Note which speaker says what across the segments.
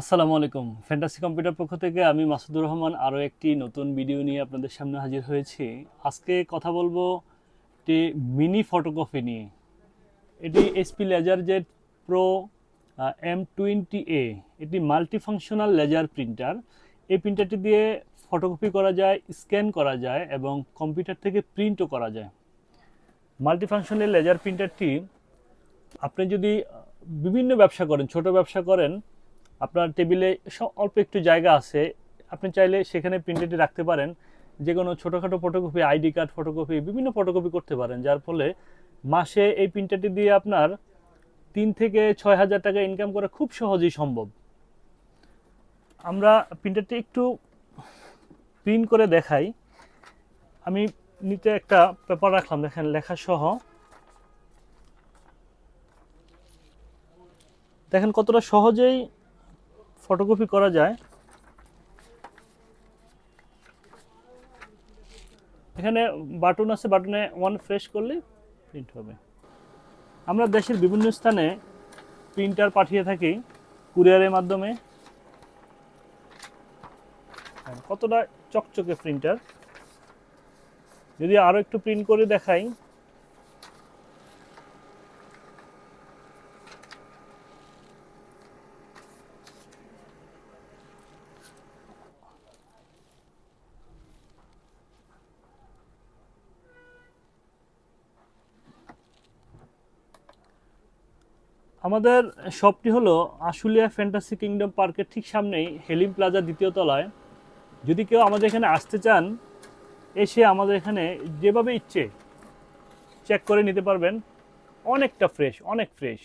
Speaker 1: আসসালামু আলাইকুম। Fantasy computer পক্ষ থেকে আমি মাসুদুর রহমান আরও একটি নতুন ভিডিও নিয়ে আপনাদের সামনে হাজির হয়েছি। আজকে কথা বলব একটি মিনি ফটোকপি নিয়ে। এটি SP laser Z pro M twenty A এটি মাল্টিফাংশনাল লেজার প্রিন্টার এই প্রিন্টারটি দিয়ে ফটোকপি করা যায় স্ক্যান করা যায় এবং কম্পিউটার থেকে প্রিন্টও করা যায়। মাল্টিফাংশনাল লেজার প্রিন্টারটি আপনি যদি বিভিন্ন ব্যবসা করেন, ছোট ব্যবসা করেন আপনার টেবিলে অল্প একটু জায়গা আছে, আপনি চাইলে সেখানে প্রিন্টারটি রাখতে পারেন। যে কোনো ছোটোখাটো ফটোকপি আইডি কার্ড ফটোকপি বিভিন্ন ফটোকপি করতে পারেন, যার ফলে মাসে এই প্রিন্টারটি দিয়ে আপনার তিন থেকে ছয় হাজার টাকা ইনকাম করা খুব সহজেই সম্ভব। আমরা প্রিন্টারটি একটু প্রিন্ট করে দেখাই। আমি নিতে একটা পেপার রাখলাম, দেখেন লেখা সহ। দেখেন কতটা সহজেই ফটোকপি করা যায়। এখানে বাটন আছে, বাটনে ওয়ান ফ্রেশ করলে প্রিন্ট হবে। আমরা দেশের বিভিন্ন স্থানে প্রিন্টার পাঠিয়ে থাকি কুরিয়ারের মাধ্যমে। কতটা চকচকে প্রিন্টার যদি আরও একটু প্রিন্ট করে দেখাই। আমাদের শপটি হলো আশুলিয়া ফ্যান্টাসি কিংডম পার্কের ঠিক সামনেই হেলিম প্লাজা দ্বিতীয় তলায়। যদি কেউ আমাদের এখানে আসতে চান, এসে আমাদের এখানে যেভাবে ইচ্ছে চেক করে নিতে পারবেন। অনেকটা ফ্রেশ অনেক ফ্রেশ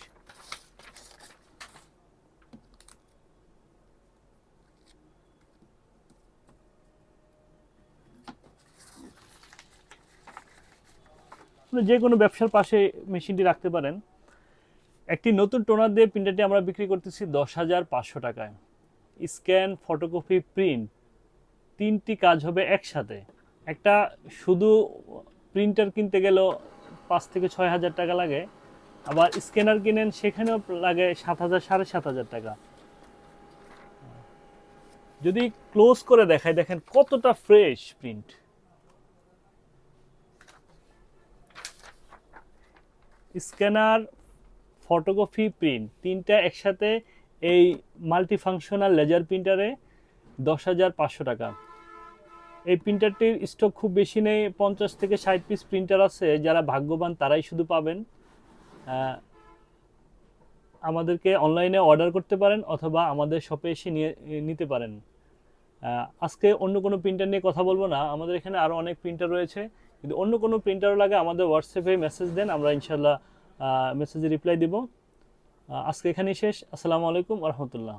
Speaker 1: আপনি যে কোনো ব্যবসার পাশে মেশিনটি রাখতে পারেন। একটি নতুন টোনার দিয়ে প্রিন্টারটি আমরা বিক্রি করতেছি দশ হাজার পাঁচশো টাকায়। স্ক্যান, ফটোকপি প্রিন্ট তিনটি কাজ হবে একসাথে। একটা শুধু প্রিন্টার কিনতে গেলেও পাঁচ থেকে ছয় হাজার টাকা লাগে, আবার স্ক্যানার কিনেন সেখানেও লাগে সাত হাজার, সাড়ে সাত হাজার টাকা। যদি ক্লোজ করে দেখায় দেখেন কতটা fresh print scanner photocopy print তিনটা একসাথে এই মাল্টিফাংশনাল লেজার প্রিন্টারে দশ হাজার পাঁচশো টাকা। এই প্রিন্টারটির স্টক খুব বেশি নেই, পঞ্চাশ থেকে ষাট পিস প্রিন্টার আছে, যারা ভাগ্যবান তারাই শুধু পাবেন। আমাদেরকে অনলাইনে অর্ডার করতে পারেন অথবা আমাদের শপে এসে নিয়ে, নিতে পারেন। আজকে অন্য কোনো প্রিন্টার নিয়ে কথা বলব না, আমাদের এখানে আরও অনেক প্রিন্টার রয়েছে। যদি অন্য কোনো প্রিন্টারও লাগে আমাদের হোয়াটসঅ্যাপে মেসেজ দেন, আমরা ইনশাল্লাহ মেসেজে রিপ্লাই দিব। আজকে এখানেই শেষ। আসসালামু আলাইকুম রহমতুল্লাহ।